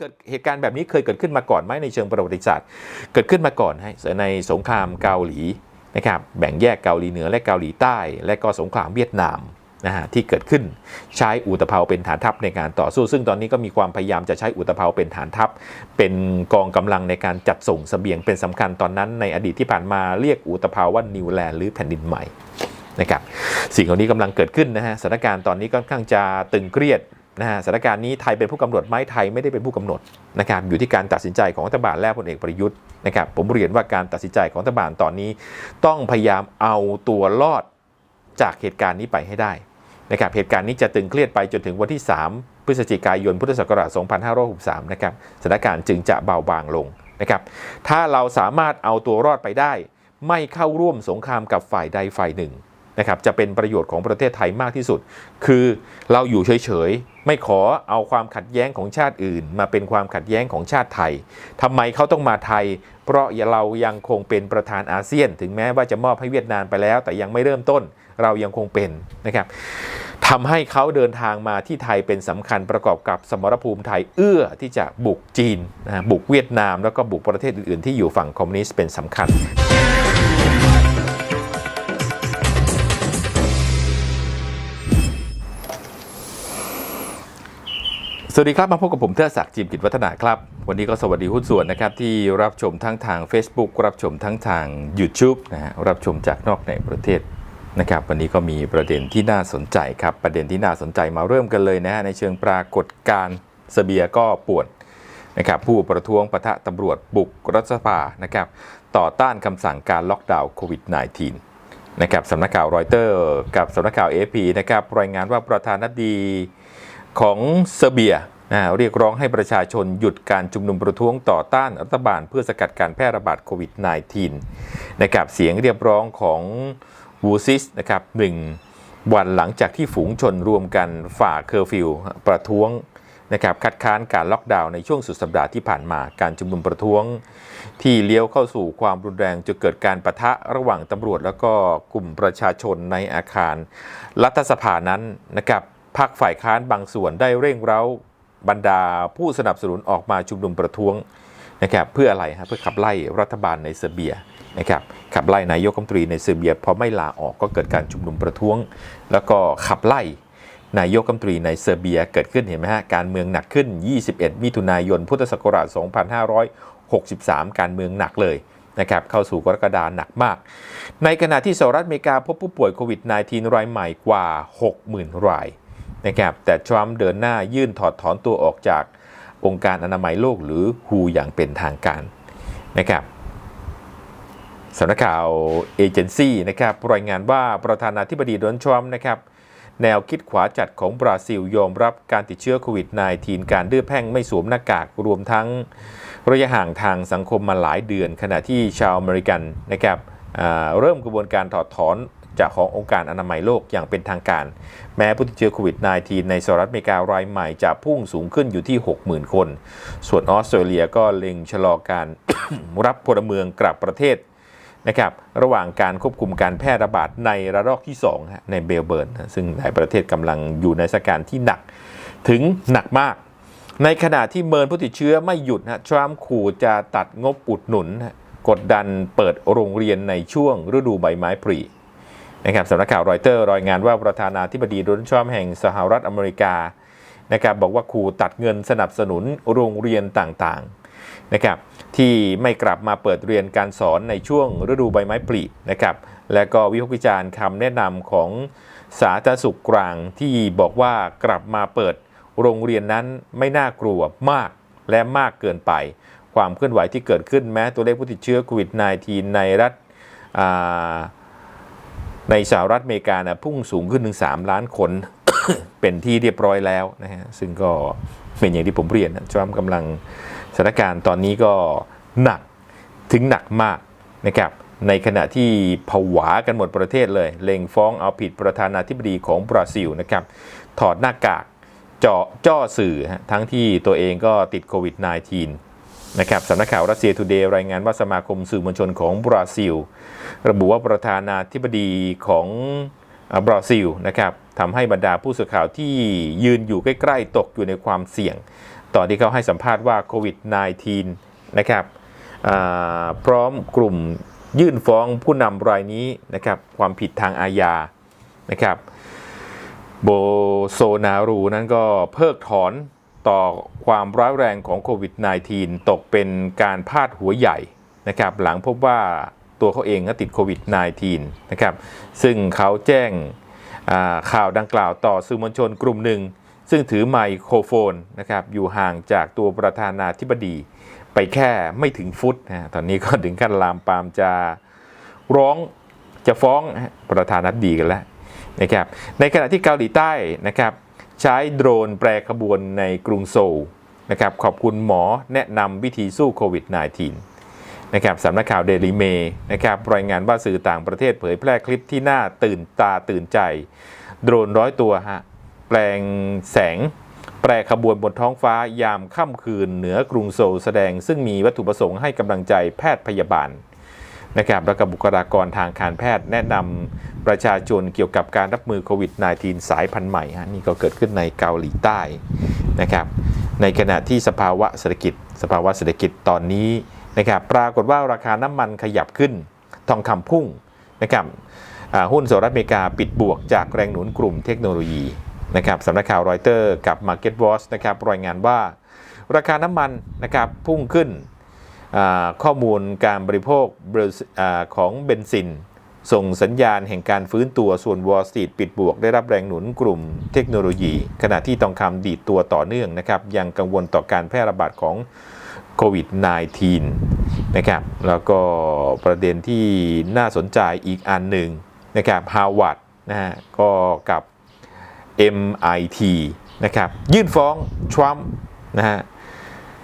เกิดเหตุการณ์แบบนี้เคยเกิดขึ้นมาก่อนไหมในเชิงประวัติศาสตร์ เกิดขึ้นมาก่อนให้ในสงครามเกาหลีนะครับแบ่งแยกเกาหลีเหนือและเกาหลีใต้ และก็สงครามเวียดนามนะฮะที่เกิดขึ้นใช้อุตภาเป็นฐานทัพในการต่อสู้ ซึ่งตอนนี้ก็มีความพยายามจะใช้อุตภาเป็นฐานทัพ เป็นกองกำลังในการจัดส่งเสบียงเป็นสำคัญตอนนั้นในอดีตที่ผ่านมาเรียกอุตภาวว่านิวแลนด์หรือแผ่นดินใหม่นะครับสิ่งเหล่านี้กำลังเกิดขึ้นนะฮะสถานการณ์ตอนนี้ค่อนข้างจะตึงเครียด นะฮะสถานการณ์นี้ไทยเป็นผู้กำหนดไหมไทยไม่ได้เป็นผู้กำหนดนะครับอยู่ที่การตัดสินใจของรัฐบาลและพลเอกประยุทธ์นะครับผมเรียนว่าการตัดสินใจของรัฐบาลตอนนี้ ต้องพยายามเอาตัวรอดจากเหตุการณ์นี้ไปให้ได้นะครับเหตุการณ์นี้จะตึงเครียดไปจนถึงวันที่ 3 พฤศจิกายนพุทธศักราช 2563 นะครับสถานการณ์จึงจะเบาบางลงนะครับถ้าเราสามารถเอาตัวรอดไปได้ ไม่เข้าร่วมสงครามกับฝ่ายใดฝ่ายหนึ่ง นะครับจะเป็นประโยชน์ของประเทศไทยมากที่สุด คือเราอยู่เฉยๆ ไม่ขอเอาความขัดแย้งของชาติอื่น มาเป็นความขัดแย้งของชาติไทยทำไมเขาต้องมาไทย เพราะเรายังคงเป็นประธานอาเซียน ถึงแม้ว่าจะมอบให้เวียดนามไปแล้ว แต่ยังไม่เริ่มต้นเรายังคงเป็นนะครับทำให้เขาเดินทางมาที่ไทยเป็นสำคัญประกอบกับสมรภูมิไทยเอื้อที่จะบุกจีนบุกเวียดนาม แล้วก็บุกประเทศอื่นๆ ที่อยู่ฝั่งคอมมิวนิสต์เป็นสำคัญ วัสดีครับ มาพบกับผมเทอศักดิ์จิมกิจวัฒนาครับ วันนี้ก็สวัสดีหุ้นส่วนนะครับ ที่รับชมทั้งทาง Facebook รับชมทั้งทาง YouTube นะฮะรับชมจากนอกในประเทศนะครับวันนี้ก็มีประเด็นที่น่าสนใจครับ ประเด็นที่น่าสนใจมาเริ่มกันเลยนะฮะในเชิงปรากฏการเสเบียก็ปวดนะครับผู้ประท้วงปะทะตำรวจบุกรัฐสภานะครับต่อต้านคำสั่งการล็อกดาวน์โควิด -19 นะครับสำนักข่าวรอยเตอร์กับสำนักข่าว AP นะครับรายงานว่าประธานาธิบดี ของเซอร์เบียนะเรียกร้องให้ประชาชนหยุดการชุมนุมประท้วงต่อต้านรัฐบาลเพื่อสกัดการแพร่ระบาดโควิด -19 นะครับเสียงเรียกร้องของวูซิสนะครับหนึ่งวันหลังจากที่ฝูงชนรวมกันฝ่าเคอร์ฟิวประท้วงนะครับคัดค้านการล็อกดาวน์ในช่วงสุดสัปดาห์ที่ผ่านมาการชุมนุมประท้วง ที่เลี้ยวเข้าสู่ความรุนแรงจะเกิดการประทะระหว่างตำรวจ แล้วก็กลุ่มประชาชนในอาคาร รัฐสภานั้นนะครับ พรรคฝ่ายค้านบางส่วนได้เร่งเร้าบรรดาผู้สนับสนุนออกมาชุมนุมประท้วงนะครับเพื่ออะไรฮะเพื่อขับไล่รัฐบาลในเซอร์เบียนะครับขับไล่นายกรัฐมนตรีในเซอร์เบียพอไม่ลาออกก็เกิดการชุมนุมประท้วง แล้วก็ขับไล่นายกรัฐมนตรีในเซอร์เบียเกิดขึ้นเห็นไหมฮะการเมืองหนักขึ้น 21 มิถุนายน พุทธศักราช 2563 การเมืองหนักเลยนะครับเข้าสู่กรกฎาหนักมาก ในขณะที่สหรัฐอเมริกาพบผู้ป่วยโควิด -19 รายใหม่กว่า 60,000 ราย นะครับแต่ทรัมป์เดินหน้ายื่นถอดถอนตัวออกจากองค์การอนามัยโลกหรือ WHO อย่างเป็นทางการนะครับสำนักข่าวเอเจนซี่นะครับรายงานว่าประธานาธิบดีโดนัลด์ทรัมป์นะครับแนวคิดขวาจัดของบราซิลยอมรับการติดเชื้อโควิด -19 การดื้อแพ่งไม่สวมหน้ากากรวมทั้งระยะห่างทางสังคมมาหลายเดือน ขณะที่ชาวอเมริกันนะครับเริ่มกระบวนการถอดถอน จากขององค์การอนามัยโลกอย่างเป็นทางการ แม้ผู้ติดเชื้อโควิด -19 ในสหรัฐอเมริการายใหม่จะพุ่งสูงขึ้นอยู่ที่ 60,000 คน ส่วนออสเตรเลียก็เล็งชะลอการรับพลเมืองกลับประเทศนะครับระหว่างการควบคุมการแพร่ระบาดในระลอกที่2ในเบลเบิร์น ซึ่งหลายประเทศกำลังอยู่ในสถานการณ์ที่หนักถึงหนักมาก ในขณะที่เมินผู้ติดเชื้อไม่หยุดนะทรัมป์ขู่จะตัดงบอุดหนุน กดดันเปิดโรงเรียนในช่วงฤดูใบไม้ผลิ นะครับสำนักข่าวรอยเตอร์รายงานว่าประธานาธิบดีโดนัลด์ทรัมป์แห่งสหรัฐอเมริกานะครับบอกว่าขู่ตัดเงินสนับสนุนโรงเรียนต่างๆนะครับที่ไม่กลับมาเปิดเรียนการสอนในช่วงฤดูใบไม้ผลินะครับและก็วิพากษ์วิจารณ์คำแนะนำของสาธารณสุขกลางที่บอกว่ากลับมาเปิดโรงเรียนนั้นไม่น่ากลัวมากและมากเกินไป ความเคลื่อนไหวที่เกิดขึ้นแม้ตัวเลขผู้ติดเชื้อโควิด -19 ในรัฐ ในสหรัฐอเมริกานะพุ่งสูงขึ้นถึง 3 ล้านคน เป็นที่เรียบร้อยแล้วนะฮะซึ่งก็เป็นอย่างที่ผมเรียนทรัมป์กำลังสถานการณ์ตอนนี้ก็หนักถึงหนักมากนะครับในขณะที่ผวากันหมดประเทศเลย เล็งฟ้องเอาผิดประธานาธิบดีของบราซิลนะครับ ถอดหน้ากากเจาะจ้อสื่อ ทั้งที่ตัวเองก็ติดโควิด -19 นะครับสำนักข่าวรัสเซียทูเดย์รายงานว่าสมาคมสื่อมวลชนของบราซิล ระบุว่าประธานาธิบดีของบราซิลนะครับทำให้บรรดาผู้สื่อข่าวที่ยืนอยู่ใกล้ ๆ ตกอยู่ในความเสี่ยง ตอนที่เขาให้สัมภาษณ์ว่าโควิด -19 นะครับพร้อมกลุ่มยื่นฟ้องผู้นำรายนี้นะครับความผิดทางอาญานะครับโบโซนารูนั้นก็เพิกถอนต่อความร้ายแรงของโควิด -19 ตกเป็นการพาดหัวใหญ่นะครับหลังพบว่า ตัวเขาเองก็ติดโควิด -19 นะครับ ซึ่งเขาแจ้งข่าวดังกล่าวต่อสื่อมวลชนกลุ่มหนึ่ง ซึ่งถือไมโครโฟนนะครับอยู่ห่างจากตัวประธานาธิบดีไปแค่ไม่ถึงฟุตนะตอนนี้ก็ถึงขั้นลามปามจะร้องจะฟ้องประธานาธิบดีกันแล้วนะครับในขณะที่เกาหลีใต้นะครับใช้โดรนแปรขบวนในกรุงโซลนะครับขอบคุณหมอแนะนำวิธีสู้โควิด -19 นะครับสำนักข่าวเดลิเมนะครับรายงานว่าสื่อต่างประเทศเผยแพร่คลิปที่น่าตื่นตาตื่นใจ โดรนร้อยตัวฮะแปลงแสง แปรขบวนบนท้องฟ้ายามค่ำคืนเหนือกรุงโซลแสดง ซึ่งมีวัตถุประสงค์ให้กำลังใจแพทย์พยาบาลนะครับแล้วก็บุคลากรทางการแพทย์แนะนำประชาชนเกี่ยวกับการรับมือโควิด -19 สายพันธุ์ใหม่ฮะนี่ก็เกิดขึ้นในเกาหลีใต้นะครับในขณะที่สภาวะเศรษฐกิจ สภาวะเศรษฐกิจตอนนี้ นะครับปรากฏว่าราคาน้ำมันขยับขึ้น ทองคำพุ่งนะครับหุ้นสหรัฐอเมริกาปิดบวกจากแรงหนุนกลุ่มเทคโนโลยีนะครับสำนักข่าวรอยเตอร์กับ Market Watch นะครับรายงานว่าราคาน้ำมันนะครับพุ่งขึ้นข้อมูลการบริโภคของเบนซิน ส่งสัญญาณแห่งการฟื้นตัวส่วน Wall Street ปิดบวกได้รับแรงหนุนกลุ่มเทคโนโลยี ขณะที่ทองคำดีดตัวต่อเนื่องนะครับยังกังวลต่อการแพร่ระบาดของ โควิด -19 นะครับแล้วก็ประเด็นที่น่าสนใจอีกอันหนึ่งนะครับฮาวาดนะฮะก็กับ MIT นะครับยื่นฟ้องทรัมป์นะฮะ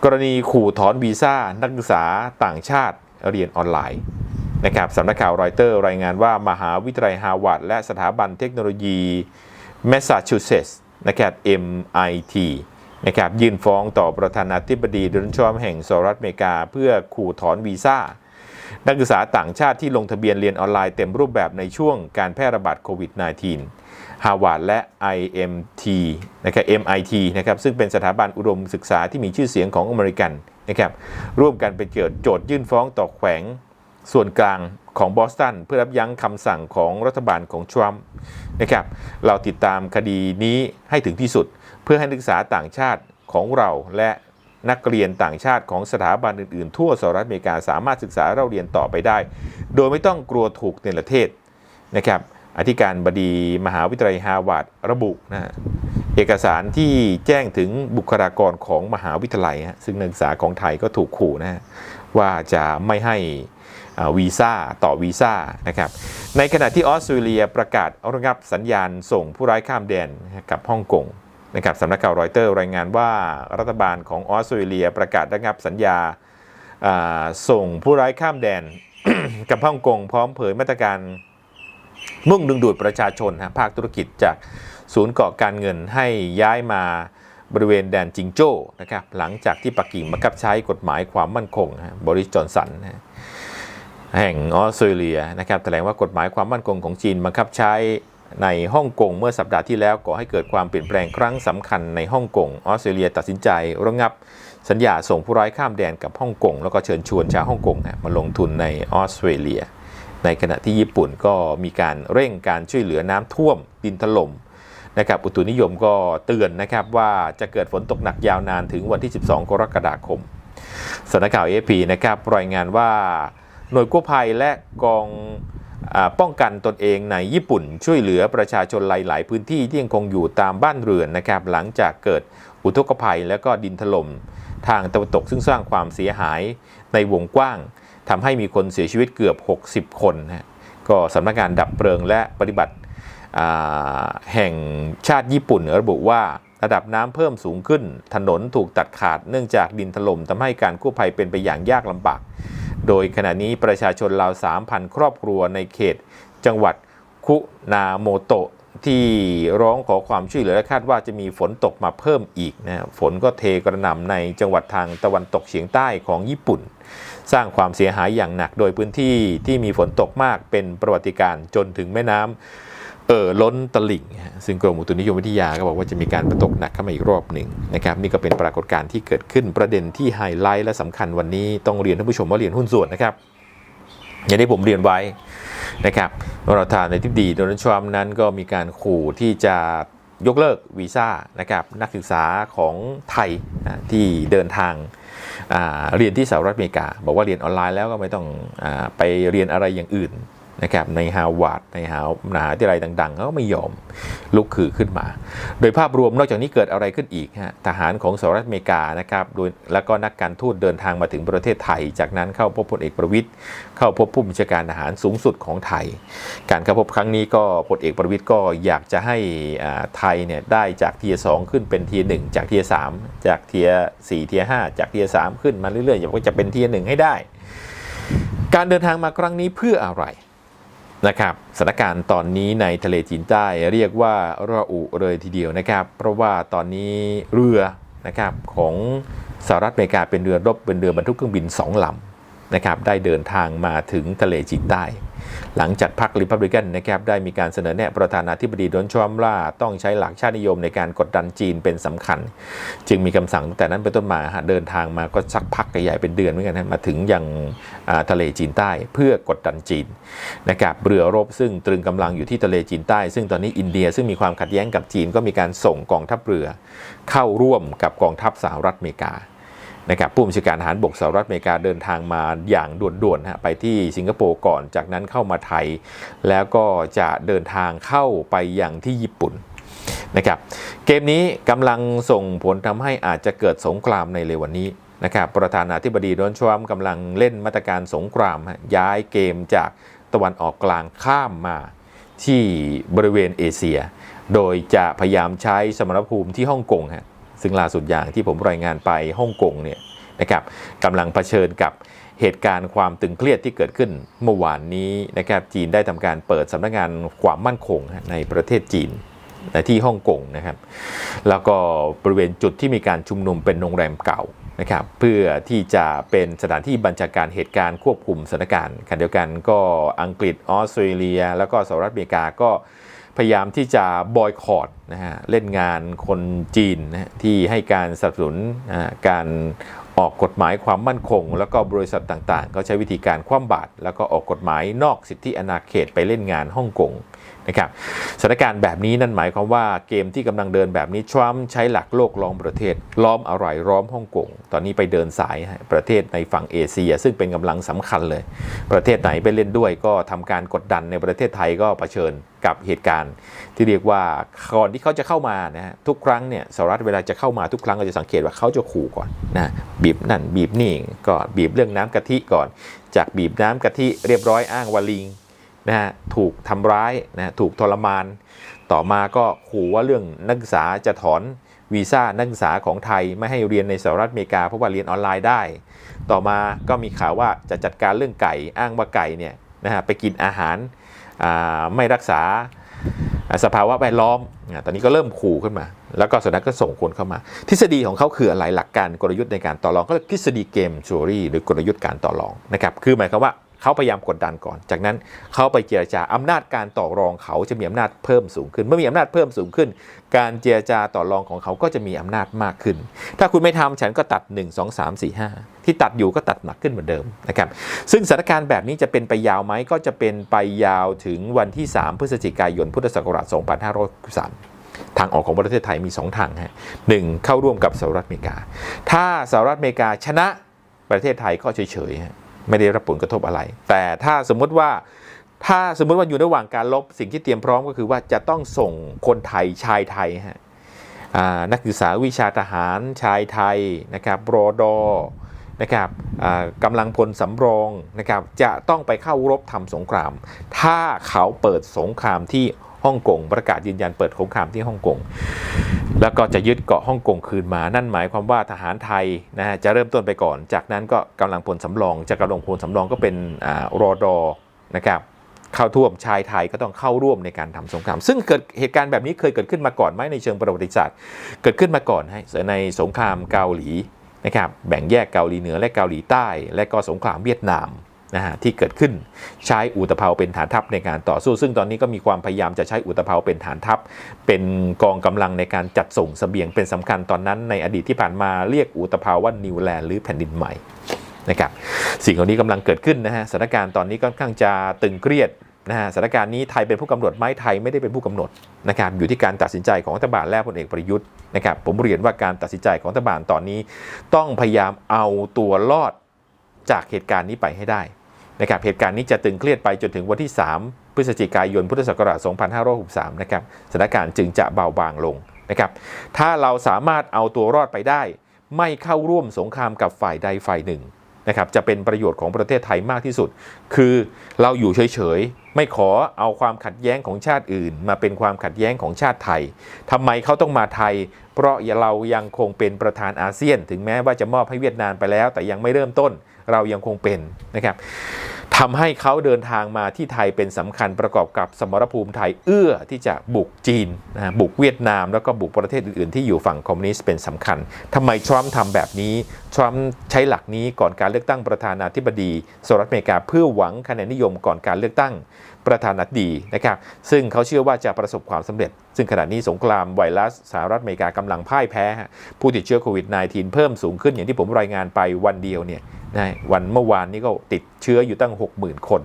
กรณีขู่ถอนวีซ่านักศึกษาต่างชาติเรียนออนไลน์นะครับสำนักข่าวรอยเตอร์รายงานว่ามหาวิทยาลัยฮาวาดและสถาบันเทคโนโลยีแมสซาชูเซตส์นะครับ MIT นะครับยื่นฟ้องต่อประธานาธิบดีโดนัลด์ทรัมป์แห่งสหรัฐอเมริกา เพื่อขู่ถอนวีซ่า นักศึกษาต่างชาติที่ลงทะเบียนเรียนออนไลน์เต็มรูปแบบในช่วงการแพร่ระบาดโควิด -19 ฮาวาดและ IMT นะครับ MIT นะครับซึ่งเป็นสถาบันอุดมศึกษาที่มีชื่อเสียงของอเมริกันนะครับร่วมกันไปเกิดโจทยื่นฟ้องต่อแขวงส่วนกลาง ของบอสตันเพื่อรับยั้งคำสั่งของรัฐบาลของทรัมป์นะครับเราติดตามคดีนี้ให้ถึงที่สุด เพื่อให้นักศึกษาต่างชาติของเราและนักเรียนต่างชาติของสถาบันอื่นๆ ทั่วสหรัฐอเมริกาสามารถศึกษาเราเรียนต่อไปได้ โดยไม่ต้องกลัวถูกในประเทศนะครับอธิการบดีมหาวิทยาลัยฮาร์วาร์ดระบุนะเอกสารที่แจ้งถึงบุคลากรของมหาวิทยาลัย ซึ่งนักศึกษาของไทยก็ถูกขู่นะว่าจะไม่ให้ วีซ่าต่อวีซ่านะครับในขณะที่ออสเตรเลียประกาศระงับสัญญาณส่งผู้ร้ายข้ามแดนกับฮ่องกงนะครับสำนักข่าวรอยเตอร์รายงานว่ารัฐบาลของออสเตรเลียประกาศระงับสัญญาส่งผู้ร้ายข้ามแดนกับฮ่องกงพร้อมเผยมาตรการมุ่งดึงดูดประชาชนฮะภาคธุรกิจจากศูนย์เกาะการเงินให้ย้ายมาบริเวณแดนจิงโจ้นะครับหลังจากที่ปักกิ่งบังคับใช้กฎหมายความมั่นคงฮะบริสจอนสันฮะ แห่งออสเตรเลียนะครับแถลงว่ากฎหมายความมั่นคงของจีนบังคับใช้ในฮ่องกงเมื่อสัปดาห์ที่แล้วก่อให้เกิดความเปลี่ยนแปลงครั้งสำคัญในฮ่องกงออสเตรเลียตัดสินใจระงับสัญญาส่งผู้ร้ายข้ามแดนกับฮ่องกงแล้วก็เชิญชวนชาวฮ่องกงฮะมาลงทุนในออสเตรเลีย ในขณะที่ญี่ปุ่นก็มีการเร่งการช่วยเหลือน้ำท่วมดินถล่มนะครับอุตุนิยมก็เตือนนะครับว่าจะเกิดฝนตกหนักยาวนานถึงวันที่ 12 กรกฎาคมสำนักข่าวเอพีนะครับรายงานว่า หน่วยกู้ภัยและกองอป้องกันตนเองในญี่ปุ่น ช่วยเหลือประชาชนหลาย ๆ พื้นที่ที่ยังคงอยู่ตามบ้านเรือนนะครับหลังจากเกิดอุทกภัยและก็ดินถล่มทางตะวันตกซึ่งสร้างความเสียหายในวงกว้างทำให้มีคนเสียชีวิตเกือบ 60 คนนะก็สำนักงานดับเพลิงและปฏิบัติแห่งชาติญี่ปุ่นระบุว่าระดับน้ำเพิ่มสูงขึ้น ถนนถูกตัดขาดเนื่องจากดินถล่มทำให้การกู้ภัยเป็นไปอย่างยากลำบาก โดยขณะนี้ประชาชนราว 3,000 ครอบครัวในเขต จังหวัดคุนาโมโตะที่ร้องขอความช่วยเหลือและคาดว่าจะมีฝนตกมาเพิ่มอีกนะฝนก็เทกระหน่ำในจังหวัดทางตะวันตกเฉียงใต้ของญี่ปุ่น สร้างความเสียหายอย่างหนักโดยพื้นที่ที่มีฝนตกมากเป็นประวัติการ์จนถึงแม่น้ำ เอ่อล้นตลิ่ง ซึ่งกรมอุตุนิยมวิทยาก็บอกว่าจะมีการประตกหนักเข้ามาอีกรอบหนึ่งนะครับนี่ก็เป็นปรากฏการณ์ที่เกิดขึ้นประเด็นที่ไฮไลท์และสำคัญวันนี้ต้องเรียนท่านผู้ชมว่าเรียนหุ้นส่วนนะครับอย่างที่ผมเรียนไว้นะครับว่าประธานาธิบดีโดนัลด์ทรัมป์นั้นก็มีการขู่ที่จะยกเลิกวีซ่านะครับนักศึกษาของไทยนะที่เดินทางอ่าเรียนที่สหรัฐอเมริกา บอกว่าเรียนออนไลน์แล้วก็ไม่ต้องอาไปเรียนอะไรอย่างอื่น นะครับในฮาวาดในหามหาวิทยาลัยดังๆเขาก็ไม่ยอมลุกคือขึ้นมา โดยภาพรวมนอกจากนี้เกิดอะไรขึ้นอีกฮะทหารของสหรัฐอเมริกานะครับโดยแล้วก็นักการทูตเดินทางมาถึงประเทศไทย จากนั้นเข้าพบพลเอกประวิตยเข้าพบผู้บัญชาการทหารสูงสุดของไทย การเข้าพบครั้งนี้ก็พลเอกประวิตยก็อยากจะให้ไทยเนี่ยได้จากเทียสองขึ้นเป็นเทียหนึ่งจากเทียสามจากเทียสี่เทียห้าจากเทียสามขึ้นมาเรื่อยๆอยากว่าจะเป็นเทียหนึ่งให้ได้ การเดินทางมาครั้งนี้เพื่ออะไร นะครับสถานการณ์ตอนนี้ในทะเลจีนใต้เรียกว่าระอุเลยทีเดียวนะครับ เพราะว่าตอนนี้เรือนะครับของสหรัฐอเมริกาเป็นเรือรบเป็นเรือบรรทุกเครื่องบินสองลำ นะครับได้เดินทางมาถึงทะเลจีนใต้ หลังจากพรรคริพับลิกันนะครับได้มีการเสนอแนะประธานาธิบดีโดนัลด์ทรัมป์ว่าต้องใช้หลักชาตินิยมในการกดดันจีนเป็นสำคัญ จึงมีคำสั่งตั้งแต่นั้นเป็นต้นมาฮะเดินทางมาก็สักพักใหญ่ๆเป็นเดือนเหมือนกันนะมาถึงยังอ่าทะเลจีนใต้ เพื่อกดดันจีนนะครับเรือรบซึ่งตรึงกำลังอยู่ที่ทะเลจีนใต้ ซึ่งตอนนี้อินเดียซึ่งมีความขัดแย้งกับจีนก็มีการส่งกองทัพเรือ เข้าร่วมกับกองทัพสหรัฐอเมริกา นะครับผู้บัญชาการทหารบกสหรัฐอเมริกาเดินทางมาอย่างด่วนๆฮะไปที่สิงคโปร์ก่อนจากนั้นเข้ามาไทย แล้วก็จะเดินทางเข้าไปอยังที่ญี่ปุ่นนะครับเกมนี้กำลังส่งผลทำให้อาจจะเกิดสงครามในเร็ววันนี้นะครับประธานาธิบดีโดนัลด์ทรัมป์กำลังเล่นมาตรการสงครามย้ายเกมจากตะวันออกกลางข้ามมาที่บริเวณเอเชีย โดยจะพยายามใช้สมรภูมิที่ฮ่องกงฮะ ซึ่งล่าสุดอย่างที่ผมรายงานไปฮ่องกงเนี่ยนะครับกำลังเผชิญกับเหตุการณ์ความตึงเครียดที่เกิดขึ้นเมื่อวานนี้นะครับจีนได้ทำการเปิดสำนักงานความมั่นคงในประเทศจีนในที่ฮ่องกงนะครับ แล้วก็บริเวณจุดที่มีการชุมนุมเป็นโรงแรมเก่านะครับเพื่อที่จะเป็นสถานที่บัญชาการเหตุการณ์ควบคุมสถานการณ์ขณะเดียวกันก็อังกฤษออสเตรเลีย แล้วก็สหรัฐอเมริกาก็ พยายามที่จะบอยคอรดนะฮะเล่นงานคนจีนนะที่ให้การสนับสนุนการออกกฎหมายความมั่นคง แล้วก็บริษัทต่างๆ ก็ใช้วิธีการคว่ำบาตรแล้วก็ออกกฎหมายนอกสิทธิอนาเขตไปเล่นงานฮ่องกง นะครับสถานการณ์แบบนี้นั่นหมายความว่าเกมที่กำลังเดินแบบนี้ทรัมป์ใช้หลักโลกล้อมประเทศ ล้อมอะไรล้อมฮ่องกงตอนนี้ไปเดินสายประเทศในฝั่งเอเชีย ซึ่งเป็นกำลังสำคัญเลย ประเทศไหนไปเล่นด้วยก็ทำการกดดันในประเทศไทยก็เผชิญกับเหตุการณ์ ที่เรียกว่าก่อนที่เขาจะเข้ามานะฮะทุกครั้งเนี่ยสหรัฐเวลาจะเข้ามาทุกครั้งเราจะสังเกตว่าเขาจะขู่ก่อนนะบีบนั่นบีบนี่ก็บีบเรื่องน้ำกะทิก่อน จากบีบน้ำกะทิเรียบร้อยอ้างว่าลิง นะฮะถูกทำร้ายนะถูกทรมาน ต่อมาก็ขู่ว่าเรื่องนักศึกษาจะถอนวีซ่านักศึกษาของไทยไม่ให้เรียนในสหรัฐอเมริกาเพราะว่าเรียนออนไลน์ได้ ต่อมาก็มีข่าวว่าจะจัดการเรื่องไก่อ้างว่าไก่เนี่ยนะฮะไปกินอาหารไม่รักษาสภาวะแวดล้อม ตอนนี้ก็เริ่มขู่ขึ้นมา แล้วก็สุดท้ายก็ส่งคนเข้ามา ทฤษฎีของเขาคืออะไรหลักการกลยุทธ์ในการต่อรองก็เรียกทฤษฎีเกมโชรี่หรือกลยุทธ์การต่อรองนะครับ คือหมายความว่า เขาพยายามกดดันก่อน จากนั้นเขาไปเจรจาอำนาจการต่อรองเขาจะมีอำนาจเพิ่มสูงขึ้น เมื่อมีอำนาจเพิ่มสูงขึ้น การเจรจาต่อรองของเขาก็จะมีอำนาจมากขึ้น ถ้าคุณไม่ทำฉันก็ตัด 1 2 3 4 5 ที่ตัดอยู่ก็ตัดหนักขึ้นเหมือนเดิมนะครับซึ่งสถานการณ์แบบนี้จะเป็นไปยาวไหมก็จะเป็นไปยาวถึงวันที่ 3 พฤศจิกายนพุทธศักราช2563ทางออกของประเทศไทยมี 2 ทางฮะหนึ่งเข้าร่วมกับสหรัฐอเมริกา ถ้าสหรัฐอเมริกาชนะประเทศไทยก็เฉยๆฮะ ไม่ได้รับผลกระทบอะไร แต่ถ้าสมมติว่าถ้าสมมติว่าอยู่ระหว่างการลบสิ่งที่เตรียมพร้อมก็คือว่าจะต้องส่งคนไทยชายไทยฮะนักศึกษาวิชาทหารชายไทยนะครับรอดอนะครับกำลังพลสำรองนะครับจะต้องไปเข้ารบทำสงคราม ถ้าเขาเปิดสงครามที่ ฮ่องกงประกาศยืนยันเปิดสงครามที่ฮ่องกงแล้วก็จะยึดเกาะฮ่องกงคืนมา นั่นหมายความว่าทหารไทยนะฮะจะเริ่มต้นไปก่อน จากนั้นก็กำลังพลสำรอง จากกำลังพลสำรองก็เป็นอ่ารอดอนะครับเข้าท่วมชายไทยก็ต้องเข้าร่วมในการทำสงคราม ซึ่งเกิดเหตุการณ์แบบนี้เคยเกิดขึ้นมาก่อนไหมในเชิงประวัติศาสตร์ เกิดขึ้นมาก่อนให้ในสงครามเกาหลีนะครับแบ่งแยกเกาหลีเหนือและเกาหลีใต้ และก็สงครามเวียดนาม นะฮะที่เกิดขึ้นใช้อุตภเปาเป็นฐานทัพในการต่อสู้ ซึ่งตอนนี้ก็มีความพยายามจะใช้อุตภเปาเป็นฐานทัพ เป็นกองกำลังในการจัดส่งเสบียงเป็นสำคัญตอนนั้นในอดีตที่ผ่านมาเรียกอุตภเปาว่านิวแลนด์หรือแผ่นดินใหม่นะครับสิ่งเหล่านี้กำลังเกิดขึ้นนะฮะสถานการณ์ตอนนี้ค่อนข้างจะตึงเครียดนะฮะสถานการณ์นี้ไทยเป็นผู้กำหนดไหมไทยไม่ได้เป็นผู้กำหนดนะครับอยู่ที่การตัดสินใจของรัฐบาลและพลเอกประยุทธ์นะครับผมเรียนว่าการตัดสินใจของรัฐบาลตอนนี้ ต้องพยายามเอาตัวรอด จากเหตุการณ์นี้ไปให้ได้นะครับเหตุการณ์นี้จะตึงเครียดไปจนถึงวันที่ 3 พฤศจิกายนพุทธศักราช 2563 นะครับสถานการณ์จึงจะเบาบางลงนะครับถ้าเราสามารถเอาตัวรอดไปได้ ไม่เข้าร่วมสงครามกับฝ่ายใดฝ่ายหนึ่งนะครับจะเป็นประโยชน์ของประเทศไทยมากที่สุด คือเราอยู่เฉยๆ ไม่ขอเอาความขัดแย้งของชาติอื่น มาเป็นความขัดแย้งของชาติไทยทำไมเขาต้องมาไทย เพราะเรายังคงเป็นประธานอาเซียน ถึงแม้ว่าจะมอบให้เวียดนามไปแล้ว แต่ยังไม่เริ่มต้น เรายังคงเป็นนะครับทำให้เขาเดินทางมาที่ไทยเป็นสำคัญประกอบกับสมรภูมิไทยเอื้อที่จะบุกจีนนะบุกเวียดนาม แล้วก็บุกประเทศอื่นๆ ที่อยู่ฝั่งคอมมิวนิสต์เป็นสำคัญทำไมทรัมป์ทำแบบนี้ ทรัมป์ใช้หลักนี้ก่อนการเลือกตั้งประธานาธิบดีสหรัฐอเมริกาเพื่อหวังคะแนนนิยมก่อนการเลือกตั้งประธานาธิบดีนะครับซึ่งเขาเชื่อว่าจะประสบความสำเร็จ ซึ่งขณะนี้สงครามไวรัสสหรัฐอเมริกากำลังพ่ายแพ้ ผู้ติดเชื้อโควิด -19 เพิ่มสูงขึ้นอย่างที่ผมรายงานไปวันเดียวเนี่ยนะวันเมื่อวานนี้ก็ติดเชื้ออยู่ตั้ง 60,000 คน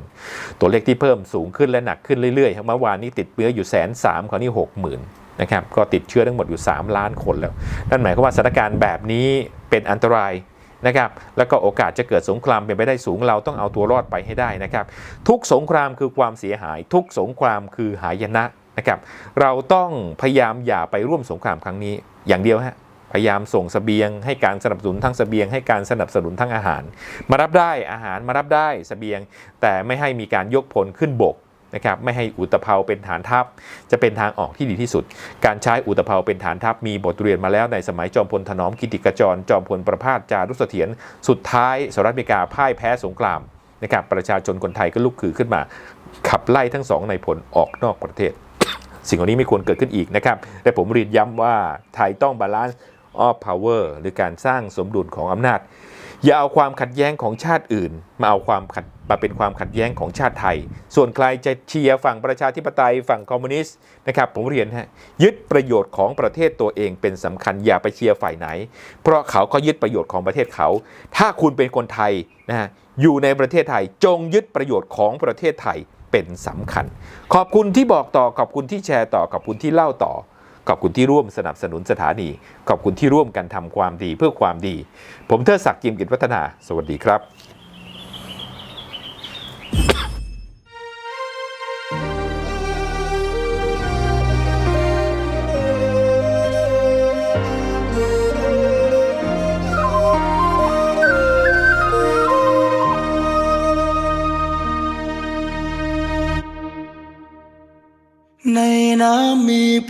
ตัวเลขที่เพิ่มสูงขึ้นและหนักขึ้นเรื่อยๆเมื่อวานนี้ติดเชื้ออยู่แสนสามคราวนี้60,000นะครับก็ติดเชื้อทั้งหมดอยู่ 3 ล้านคนแล้ว นั่นหมายความว่าสถานการณ์แบบนี้เป็นอันตรายนะครับแล้วก็โอกาสจะเกิดสงครามเป็นไปได้สูงเราต้องเอาตัวรอดไปให้ได้นะครับ ทุกสงครามคือความเสียหาย ทุกสงครามคือหายนะ นะครับเราต้องพยายามอย่าไปร่วมสงครามครั้งนี้อย่างเดียวฮะพยายามส่งสเสบียงให้การสนับสนุนทั้งสเสบียงให้การสนับสนุนทั้งอาหาร มารับได้อาหารมารับได้สเสบียง แต่ไม่ให้มีการยกพลขึ้นบกนะครับไม่ให้อุตภเปาเป็นฐานทัพ จะเป็นทางออกที่ดีที่สุด การใช้อุตภเปาเป็นฐานทัพมีบทเรียนมาแล้วในสมัยจอมพลถนอมกิติกจร จอมพลประภาสจารุเสถียรสุดท้ายสหรัฐอเมริกาพ่ายแพ้สงครามนะครับประชาชนคนไทยก็ลุกขึ้นมา ขับไล่ทั้งสองในผลออกนอกประเทศ สิ่งเหล่านี้ไม่ควรเกิดขึ้นอีกนะครับแต่ผมเรียนย้ำว่าไทยต้องบาลานซ์ออฟพาวเวอร์หรือการสร้างสมดุลของอำนาจ อย่าเอาความขัดแย้งของชาติอื่น มาเอาความขัดมาเป็นความขัดแย้งของชาติไทย ส่วนใครจะเชียร์ฝั่งประชาธิปไตยฝั่งคอมมิวนิสต์นะครับผมเรียนฮะยึดประโยชน์ของประเทศตัวเองเป็นสำคัญอย่าไปเชียร์ฝ่ายไหน เพราะเขาก็ยึดประโยชน์ของประเทศเขา ถ้าคุณเป็นคนไทยนะฮะอยู่ในประเทศไทยจงยึดประโยชน์ของประเทศไทย เป็นสำคัญ ขอบคุณที่บอกต่อขอบคุณที่แชร์ต่อขอบคุณที่เล่าต่อ ขอบคุณที่ร่วมสนับสนุนสถานี ขอบคุณที่ร่วมกันทำความดีเพื่อความดี ผมเทิดศักดิ์จิมกิจวัฒนา สวัสดีครับ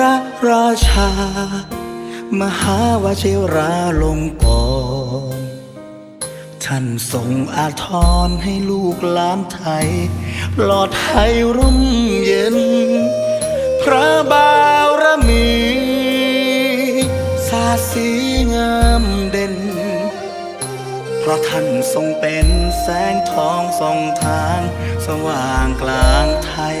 ระราชา มหาวชิราลงกรท่านทรงอาทรให้ลูกหลานไทยปลอดภัยร่มเย็น พระบารมีสาสีงามเด่น เพราะท่านทรงเป็นแสงทองส่องทาง สว่างกลางไทย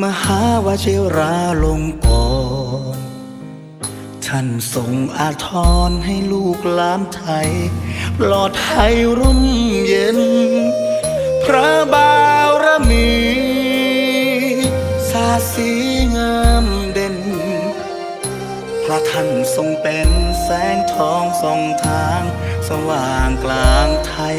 มหาวชิราลงกรท่านทรงอาทรให้ลูกหลานไทย ปลอดภัยร่มเย็น พระบารมีสาสีงามเด่น พระท่านทรงเป็นแสงทองส่องทาง สว่างกลางไทย